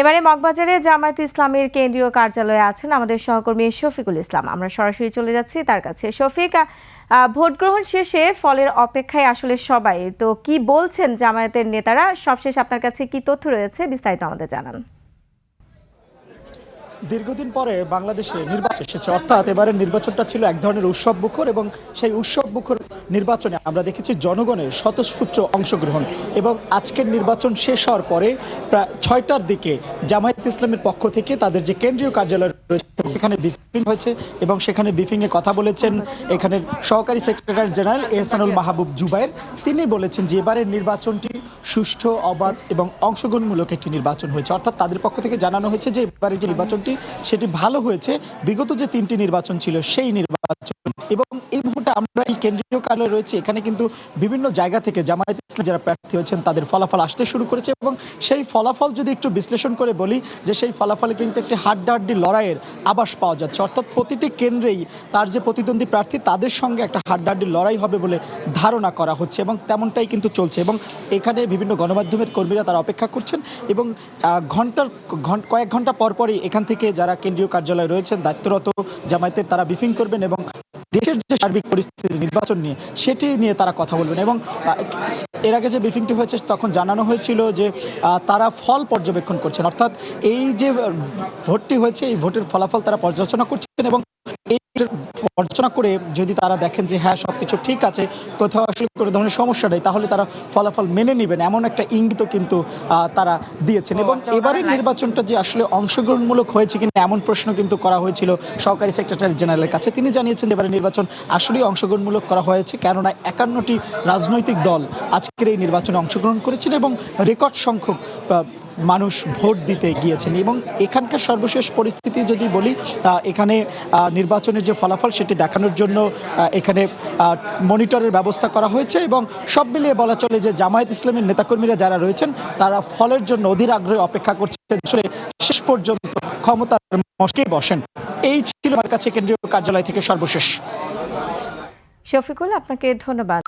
এবারে মগবাজারে জামায়াত ইসলামের কেন্দ্রীয় কার্যালয়ে আছেন আমাদের সহকর্মী শফিকুল ইসলাম। আমরা সরাসরি চলে যাচ্ছি তার কাছে। শফিক ভোট গ্রহণ শেষে ফলের অপেক্ষায় আসলে সবাই। তো কি বলছেন জামায়াতের নেতারা? সবশেষ আপনার কাছে কি তথ্য রয়েছে বিস্তারিত আমাদের জানান। দীর্ঘদিন পরে বাংলাদেশে নির্বাচন এসেছে। অর্থাৎ এবারের নির্বাচনটা ছিল এক ধরনের উৎসব মুখর এবং সেই উৎসব মুখর নির্বাচনে আমরা দেখেছি জনগণের স্বতঃস্ফূর্ত অংশগ্রহণ এবং আজকের নির্বাচন শেষ হওয়ার পরে প্রায় ছয়টার দিকে জামায়াত ইসলামের পক্ষ থেকে তাদের যে কেন্দ্রীয় কার্যালয় রয়েছে এখানে ব্রিফিং হয়েছে এবং সেখানে ব্রিফিংয়ে কথা বলেছেন এখানের সহকারী সেক্রেটারি জেনারেল এহসানুল মাহবুব জুবাইর তিনি বলেছেন যে এবারের নির্বাচনটি সুষ্ঠু, অবাধ এবং অংশগ্রহণমূলক একটি নির্বাচন হয়েছে। অর্থাৎ তাদের পক্ষ থেকে জানানো হয়েছে যে এবারের যে নির্বাচনটি, সেটি ভালো হয়েছে। বিগত যে তিনটি নির্বাচন ছিল, সেই নির্বাচন এবং এই আমরা এই কেন্দ্রীয় কার্যালয়ে রয়েছে, এখানে কিন্তু বিভিন্ন জায়গা থেকে জামায়াত ইসলাম যারা প্রার্থী হয়েছেন, তাদের ফলাফল আসতে শুরু করেছে এবং সেই ফলাফল যদি একটু বিশ্লেষণ করে বলি, যে সেই ফলাফলে কিন্তু একটি হাড্ডাহাড্ডি লড়াইয়ের আবাস পাওয়া যাচ্ছে। অর্থাৎ প্রতিটি কেন্দ্রেই তার যে প্রতিদ্বন্দ্বী প্রার্থী, তাদের সঙ্গে একটা হাড্ডাহাড্ডি লড়াই হবে বলে ধারণা করা হচ্ছে এবং তেমনটাই কিন্তু চলছে এবং এখানে বিভিন্ন গণমাধ্যমের কর্মীরা তারা অপেক্ষা করছেন এবং ঘণ্টার, ঘন- কয়েক ঘণ্টা পরপরই এখান থেকে যারা কেন্দ্রীয় কার্যালয়ে রয়েছেন, দায়িত্বরত জামায়াতের তারা ব্রিফিং করবেন এবং দেশের যে সার্বিক পরিস্থিতি, নির্বাচন নিয়ে, সেটি নিয়ে তারা কথা বলবেন এবং এর আগে যে ব্রিফিংটি হয়েছে, তখন জানানো হয়েছিল যে তারা ফল পর্যবেক্ষণ করছেন। অর্থাৎ এই যে ভোটটি হয়েছে, এই ভোটের ফলাফল তারা পর্যালোচনা করছেন এবং এই পর্যালোচনা করে যদি তারা দেখেন যে হ্যাঁ সব কিছু ঠিক আছে কোথাও আসলে কোনো ধরনের সমস্যা নেই তাহলে তারা ফলাফল মেনে নেবেন। এমন একটা ইঙ্গিত কিন্তু তারা দিয়েছেন। এবং এবারের নির্বাচনটা যে আসলে অংশগ্রহণমূলক হয়েছে কিনা এমন প্রশ্ন কিন্তু করা হয়েছিল সহকারী সেক্রেটারি জেনারেলের কাছে। তিনি জানিয়েছেন যে এবারের নির্বাচন আসলেই অংশগ্রহণমূলক করা হয়েছে কেননা একান্নটি রাজনৈতিক দল আজকের এই নির্বাচনে অংশগ্রহণ করেছেন এবং রেকর্ড সংখ্যক মানুষ ভোট দিতে গিয়েছেন এবং এখানকার সর্বশেষ পরিস্থিতি যদি বলি এখানে নির্বাচনের যে ফলাফল সেটি দেখানোর জন্য এখানে মনিটরের ব্যবস্থা করা হয়েছে এবং সব মিলিয়ে বলা চলে যে জামায়াত ইসলামের নেতাকর্মীরা যারা রয়েছেন, তারা ফলের জন্য অধীর আগ্রহে অপেক্ষা আসলে শেষ পর্যন্ত ক্ষমতার মশকে বসেন। এই ছিল আমার কাছে কেন্দ্রীয় কার্যালয় থেকে সর্বশেষ। শফিকুল, আপনাকে ধন্যবাদ।